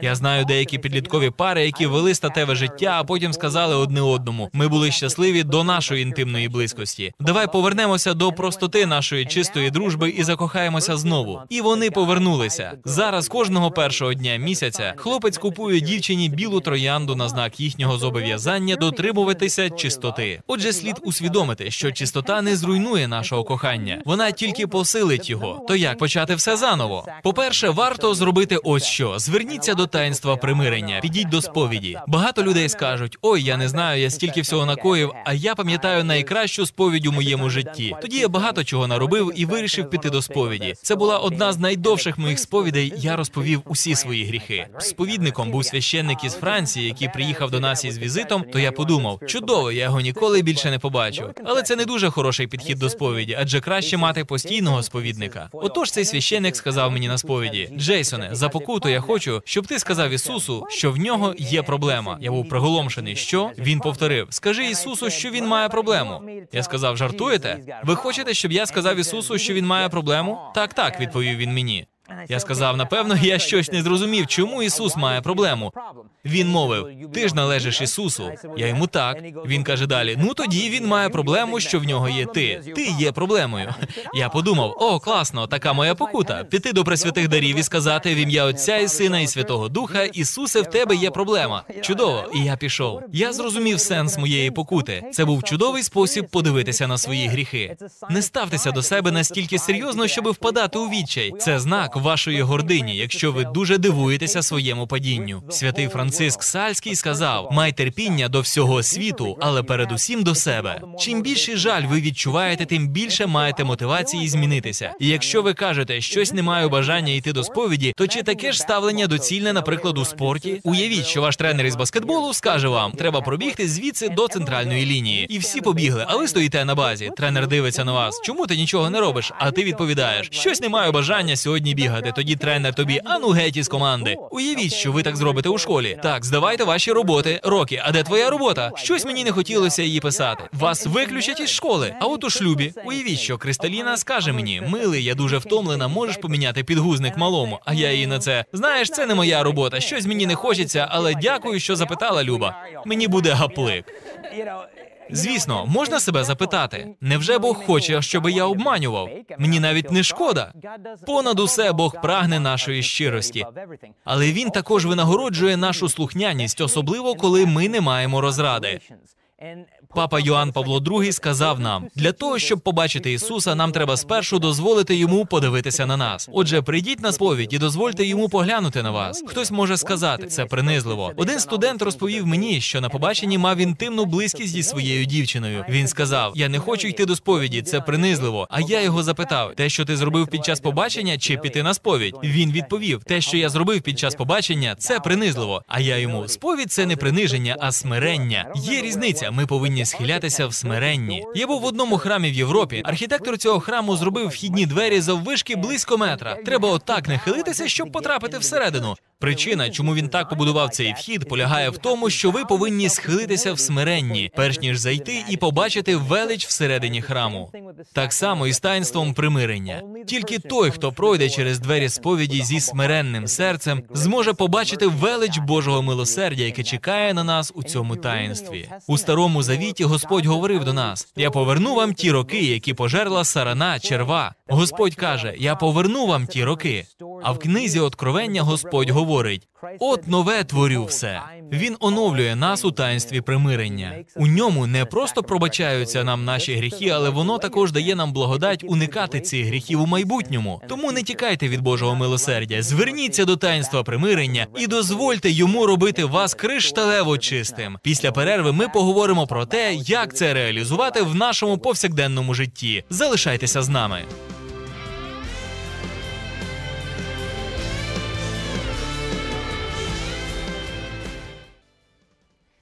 Я знаю деякі підліткові пари, які вели статеве життя, а потім сказали одне одному: ми були щасливі до нашої інтимної близькості. Давай повернемося до простоти нашої чистої дружби і закохаємося знову. І вони повернулися. Зараз кожного першого дня місяця хлопець купує дівчині білу троянду на знак їхнього зобов'язання дотримуватися чистоти. Отже, слід усвідомити, що чистота не зруйнує нашого кохання, вона тільки посилить його. То як почати все заново? По-перше, варто зробити ось що: зверніться до таїнства примирення, підіть до сповіді. Багато людей скажуть: ой, я не знаю, я стільки всього накоїв, а я пам'ятаю найкращу сповідь у моєму житті. Тоді я багато чого наробив і вирішив піти до сповіді. Це була одна з найдовших моїх сповідей. Я розповів усі свої гріхи. Сповідником був священник із Франції, який приїхав до нас із візитом. То я подумав, чудово, я його ніколи більше не побачу. Але це не дуже хороший підхід до сповіді, адже краще мати постійного сповідника. Отож, цей священник сказав мені на сповіді: Джейсоне, за покуту я хочу, щоб ти сказав Ісусу, що в нього є проблема. Я був приголомшений. Що він повторив: Скажи Ісусу, що він має проблему. Я сказав, жартуєте? Ви хочете, щоб я сказав Ісусу, що він має проблему? Так, так, відповів він мені. Я сказав, напевно, я щось не зрозумів, чому Ісус має проблему. Він мовив: Ти ж належиш Ісусу. Я йому так. Він каже далі: Ну тоді він має проблему, що в нього є ти. Ти є проблемою. Я подумав: о, класно, така моя покута. Піти до пресвятих дарів і сказати в ім'я Отця і Сина і Святого Духа, Ісусе, в тебе є проблема. Чудово, і я пішов. Я зрозумів сенс моєї покути. Це був чудовий спосіб подивитися на свої гріхи. Не ставтеся до себе настільки серйозно, щоб впадати у відчай. Це знак вашої гордині, якщо ви дуже дивуєтеся своєму падінню. Святий Франциск Сальський сказав: май терпіння до всього світу, але передусім до себе. Чим більший жаль ви відчуваєте, тим більше маєте мотивації змінитися. І якщо ви кажете, щось не маю бажання йти до сповіді, то чи таке ж ставлення доцільне, наприклад, у спорті? Уявіть, що ваш тренер із баскетболу скаже вам: треба пробігти звідси до центральної лінії, і всі побігли, а ви стоїте на базі. Тренер дивиться на вас. Чому ти нічого не робиш? А ти відповідаєш: щось не маю бажання сьогодні бігати. Тоді тренер тобі ану геть із команди. Уявіть, що ви так зробите у школі. Так, здавайте ваші роботи. Рокі, а де твоя робота? Щось мені не хотілося її писати. Вас виключать із школи. А от у шлюбі. Уявіть, що Кристаліна скаже мені: милий, я дуже втомлена, можеш поміняти підгузник малому. А я їй на це. Знаєш, це не моя робота. Щось мені не хочеться, але дякую, що запитала Люба. Мені буде гаплик. Звісно, можна себе запитати: невже Бог хоче, щоб я обманював? Мені навіть не шкода. Понад усе Бог прагне нашої щирості, але він також винагороджує нашу слухняність, особливо коли ми не маємо розради. Папа Йоанн Павло II сказав нам: для того, щоб побачити Ісуса, нам треба спершу дозволити йому подивитися на нас. Отже, прийдіть на сповідь і дозвольте йому поглянути на вас. Хтось може сказати, це принизливо. Один студент розповів мені, що на побаченні мав інтимну близькість зі своєю дівчиною. Він сказав: Я не хочу йти до сповіді, це принизливо. А я його запитав: те, що ти зробив під час побачення, чи піти на сповідь? Він відповів: те, що я зробив під час побачення, це принизливо. А я йому сповідь це не приниження, а смирення. Є різниця. Ми повинні схилятися в смиренні. Я був в одному храмі в Європі. Архітектор цього храму зробив вхідні двері заввишки близько метра. Треба отак не хилитися, щоб потрапити всередину. Причина, чому він так побудував цей вхід, полягає в тому, що ви повинні схилитися в смиренні, перш ніж зайти і побачити велич всередині храму. Так само і з таїнством примирення. Тільки той, хто пройде через двері сповіді зі смиренним серцем, зможе побачити велич Божого милосердя, яке чекає на нас у цьому таїнстві. У старому завіті Господь говорив до нас: Я поверну вам ті роки, які пожерла сарана, черва. Господь каже: Я поверну вам ті роки. А в книзі Откровення Господь говорить: от нове творю все. Він оновлює нас у таїнстві примирення. У ньому не просто пробачаються нам наші гріхи, але воно також дає нам благодать уникати цих гріхів у майбутньому. Тому не тікайте від Божого милосердя, зверніться до таїнства примирення і дозвольте йому робити вас кришталево чистим. Після перерви ми поговоримо про те, як це реалізувати в нашому повсякденному житті. Залишайтеся з нами.